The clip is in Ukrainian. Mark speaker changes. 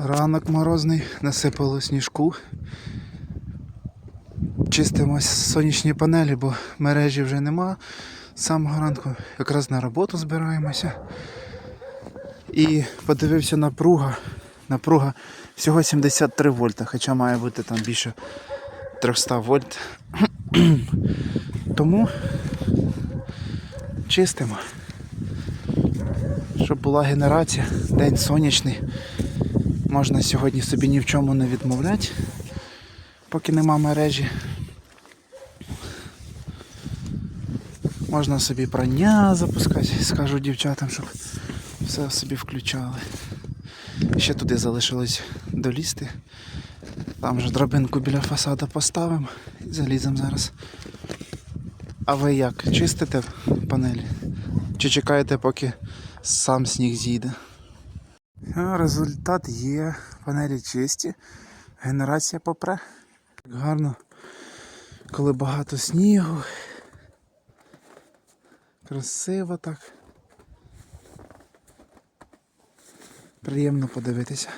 Speaker 1: Ранок морозний, насипало сніжку. Чистимо сонячні панелі, бо мережі вже нема. З самого ранку якраз на роботу збираємося. І подивився напруга. Напруга всього 73 вольта, хоча має бути там більше 300 вольт. Тому чистимо. Щоб була генерація, день сонячний. Можна сьогодні собі ні в чому не відмовляти, поки нема мережі. Можна собі прання запускати, скажу дівчатам, щоб все собі включали. Ще туди залишилось долізти. Там же драбинку біля фасада поставимо і заліземо зараз. А ви як? Чистите панелі? Чи чекаєте, поки сам сніг зійде? А, Результат є. Панелі чисті. Генерація попре. Гарно, коли багато снігу. Красиво так. Приємно подивитися.